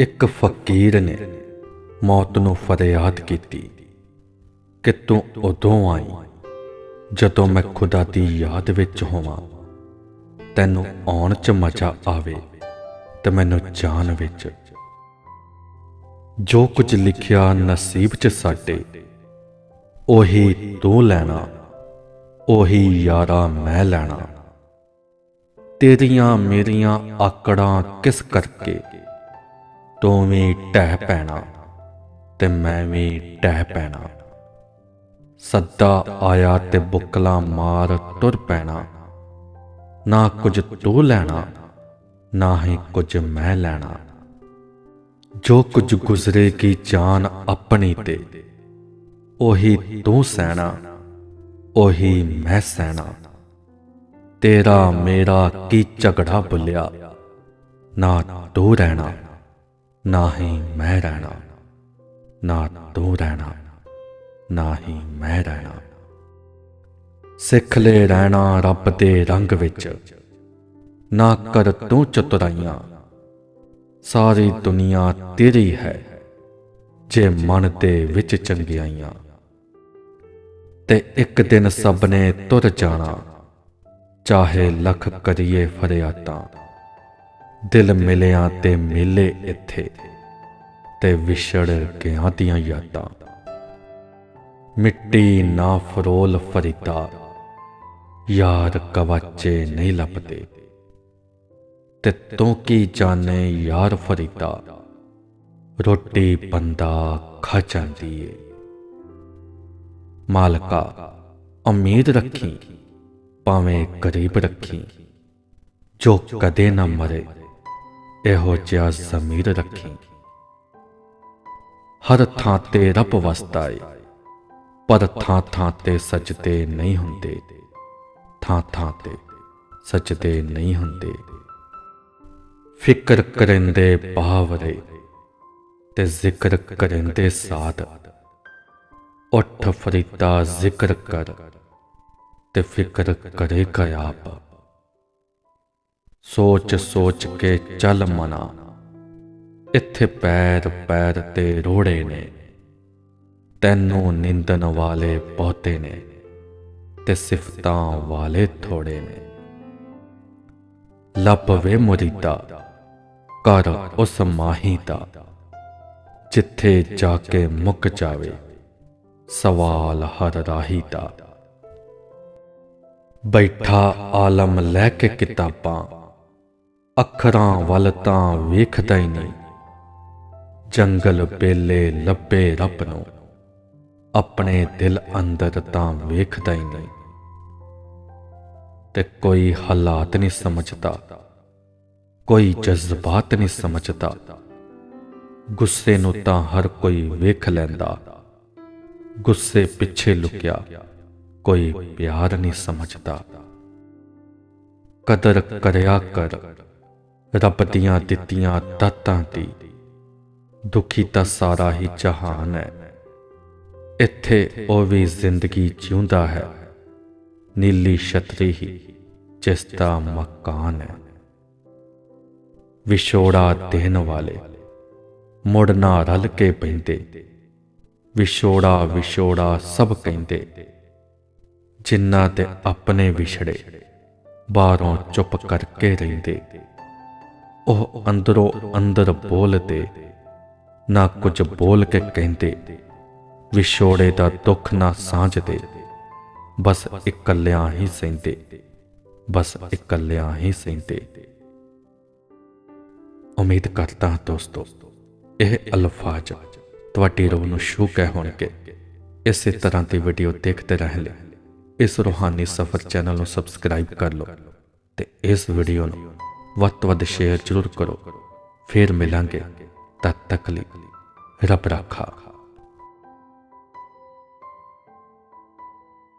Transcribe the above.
ਇੱਕ ਫਕੀਰ ਨੇ ਮੌਤ ਨੂੰ ਫਰਿਆਦ ਕੀਤੀ ਕਿ ਤੂੰ ਉਦੋਂ ਆਈ ਜਦੋਂ ਮੈਂ ਖੁਦਾ ਦੀ ਯਾਦ ਵਿੱਚ ਹੋਵਾਂ। ਤੈਨੂੰ ਆਉਣ 'ਚ ਮਜ਼ਾ ਆਵੇ ਤੇ ਮੈਨੂੰ ਜਾਣ ਵਿੱਚ। ਜੋ ਕੁਝ ਲਿਖਿਆ ਨਸੀਬ 'ਚ ਸਾਡੇ, ਉਹੀ ਤੂੰ ਲੈਣਾ, ਉਹੀ ਯਾਰਾ ਮੈਂ ਲੈਣਾ। ਤੇਰੀਆਂ ਮੇਰੀਆਂ ਆਕੜਾਂ ਕਿਸ ਕਰਕੇ ਤੂੰ ਵੀ ਟਹਿ ਪੈਣਾ ਤੇ ਮੈਂ ਵੀ ਟਹਿ ਪੈਣਾ। ਸੱਦਾ ਆਇਆ ਤੇ ਬੁਕਲਾ ਮਾਰ ਤੁਰ ਪੈਣਾ। ਨਾ ਕੁਝ ਤੂੰ ਲੈਣਾ, ਨਾ ਹੀ ਕੁਝ ਮੈਂ ਲੈਣਾ। ਜੋ ਕੁਝ ਗੁਜ਼ਰੇਗੀ ਜਾਨ ਆਪਣੀ ਤੇ, ਉਹੀ ਤੂੰ ਸਹਿਣਾ, ਉਹੀ ਮੈਂ ਸਹਿਣਾ। ਤੇਰਾ ਮੇਰਾ ਕੀ ਝਗੜਾ ਬੁੱਲਿਆ, ਨਾ ਤੂੰ ਰਹਿਣਾ। ਨਾ ਹੀ ਮੈਂ ਰਹਿਣਾ, ਨਾ ਤੂੰ ਰਹਿਣਾ ਨਾ ਹੀ ਮੈਂ ਰਹਿਣਾ। ਸਿੱਖ ਲੈ ਰਹਿਣਾ ਰੱਬ ਦੇ ਰੰਗ ਵਿੱਚ, ਨਾ ਕਰ ਤੂੰ ਚਤੁਰਾਈਆਂ। ਸਾਰੀ ਦੁਨੀਆ ਤੇਰੀ ਹੈ, ਜੇ ਮਨ ਦੇ ਵਿੱਚ ਚੰਗਿਆਈਆਂ। ਤੇ ਇੱਕ ਦਿਨ ਸਭ ਨੇ ਤੁਰ ਜਾਣਾ, ਚਾਹੇ ਲੱਖ ਕਰੀਏ ਫਰਿਆਦਾਂ। ਦਿਲ ਮਿਲਿਆ ਤੇ ਮਿਲੇ ਇੱਥੇ ਤੇ ਵਿਛੜ ਗਿਆ ਦੀਆਂ ਯਾਦਾਂ? ਮਿੱਟੀ ਨਾ ਫਰੋਲ ਫਰੀਦਾ, ਯਾਰ ਕਵਾਚੇ ਨਹੀਂ ਲੱਭਦੇ। ਤੇ ਤੂੰ ਕੀ ਜਾਣੇ ਯਾਰ ਫਰੀਦਾ? ਰੋਟੀ ਬੰਦਾ ਖਾ ਜਾਂਦੀ ਏ। ਮਾਲਕਾ, ਉਮੀਦ ਰੱਖੀ, ਭਾਵੇਂ ਗਰੀਬ ਰੱਖੀ, ਜੋ ਕਦੇ ਨਾ ਮਰੇ। ਇਹੋ ਜਿਹਾ ਜ਼ਮੀਰ ਰੱਖੀ। ਹਰ ਥਾਂ ਤੇ ਰੱਬ ਵਸਦਾ ਏ, ਪਰ ਥਾਂ ਥਾਂ ਤੇ ਸਜਦੇ ਨਹੀਂ ਹੁੰਦੇ। ਥਾਂ ਥਾਂ ਤੇ ਸਜਦੇ ਨਹੀਂ ਹੁੰਦੇ। ਫਿਕਰ ਕਰੰਦੇ ਬਾਵਰੇ ਤੇ ਜ਼ਿਕਰ ਕਰੰਦੇ ਸਾਧ। ਉੱਠ ਫਰੀਦਾ ਜ਼ਿਕਰ ਕਰ ਤੇ ਫਿਕਰ ਕਰੇ ਆਪ ਸੋਚ ਸੋਚ ਕੇ ਚੱਲ ਮਨਾ। ਇੱਥੇ ਪੈਰ ਪੈਰ ਤੇ ਰੋੜੇ ਨੇ। ਤੈਨੂੰ ਨਿੰਦਨ ਵਾਲੇ ਬਹੁਤੇ ਨੇ ਤੇ ਸਿਫਤਾਂ ਵਾਲੇ ਥੋੜੇ ਨੇ। ਲੱਭ ਵੇ ਮੁਰੀਦਾ, ਕਰ ਉਸ ਮਾਹੀ ਦਾ, ਜਿੱਥੇ ਜਾ ਕੇ ਮੁੱਕ ਜਾਵੇ ਸਵਾਲ ਹਰ ਰਾਹੀ ਦਾ। ਬੈਠਾ ਆਲਮ ਲੈ ਕੇ ਕਿਤਾਬਾਂ ਅੱਖਰਾਂ ਵੱਲ ਤਾਂ ਵੇਖਦਾ ਹੀ ਨਹੀਂ। ਜੰਗਲ ਬੇਲੇ ਲੱਭੇ ਰੱਬ ਨੂੰ। ਆਪਣੇ ਦਿਲ ਅੰਦਰ ਤਾਂ ਵੇਖਦਾ ਹੀ ਨਹੀਂ। ਤੇ ਕੋਈ ਹਾਲਾਤ ਨਹੀਂ ਸਮਝਦਾ। ਕੋਈ ਜਜ਼ਬਾਤ ਨਹੀਂ ਸਮਝਦਾ। ਗੁੱਸੇ ਨੂੰ ਤਾਂ ਹਰ ਕੋਈ ਵੇਖ ਲੈਂਦਾ। ਗੁੱਸੇ ਪਿੱਛੇ ਲੁਕਿਆ। ਕੋਈ ਪਿਆਰ ਨਹੀਂ ਸਮਝਦਾ। ਕਦਰ ਕਰਿਆ ਕਰ। ਰੱਬ ਦੀਆਂ ਦਿੱਤੀਆਂ ਦਾਤਾਂ ਦੀ ਦੁਖੀ ਤਾਂ ਸਾਰਾ ਹੀ ਜਹਾਨ ਹੈ। ਇੱਥੇ ਉਹ ਵੀ ਜ਼ਿੰਦਗੀ ਜਿਉਂਦਾ ਹੈ। ਨੀਲੀ ਛਤਰੀ ਹੀ ਜਿਸ ਦਾ ਮਕਾਨ ਹੈ। ਵਿਛੋੜਾ ਦੇਣ ਵਾਲੇ ਮੁੜ ਨਾ ਰਲ ਕੇ ਪੈਂਦੇ ਵਿਛੋੜਾ ਵਿਛੋੜਾ ਸਭ ਕਹਿੰਦੇ। ਜਿਨ੍ਹਾਂ ਤੇ ਆਪਣੇ ਵਿਛੜੇ ਬਾਹਰੋਂ ਚੁੱਪ ਕਰਕੇ ਰਹਿੰਦੇ। ਉਹ ਅੰਦਰੋਂ ਅੰਦਰ ਬੋਲਦੇ ਨਾ ਕੁਝ ਬੋਲ ਕੇ ਕਹਿੰਦੇ। ਵਿਛੋੜੇ ਦਾ ਦੁੱਖ ਨਾ ਸਾਂਝਦੇ। ਬਸ ਇਕੱਲਿਆਂ ਹੀ ਸਹਿੰਦੇ। ਬਸ ਇਕੱਲਿਆਂ ਹੀ ਸਹਿੰਦੇ। ਉਮੀਦ ਕਰਦਾ ਹਾਂ ਦੋਸਤੋ, ਇਹ ਅਲਫਾਜ਼ ਤੁਹਾਡੀ ਰੂਹ ਨੂੰ ਛੂ ਕੇ ਹੋਣਗੇ। ਇਸੇ ਤਰ੍ਹਾਂ ਦੀ ਵੀਡੀਓ ਦੇਖਦੇ ਰਹਿਣ ਲਈ ਇਸ ਰੂਹਾਨੀ ਸਫ਼ਰ ਚੈਨਲ ਨੂੰ ਸਬਸਕ੍ਰਾਈਬ ਕਰ ਲਓ ਤੇ ਇਸ ਵੀਡੀਓ ਨੂੰ ਵੱਧ ਤੋਂ ਵੱਧ ਸ਼ੇਅਰ ਜ਼ਰੂਰ ਕਰੋ। ਫਿਰ ਮਿਲਾਂਗੇ ਤਦ ਤੱਕ ਲਈ ਰੱਬ ਰਾਖਾ।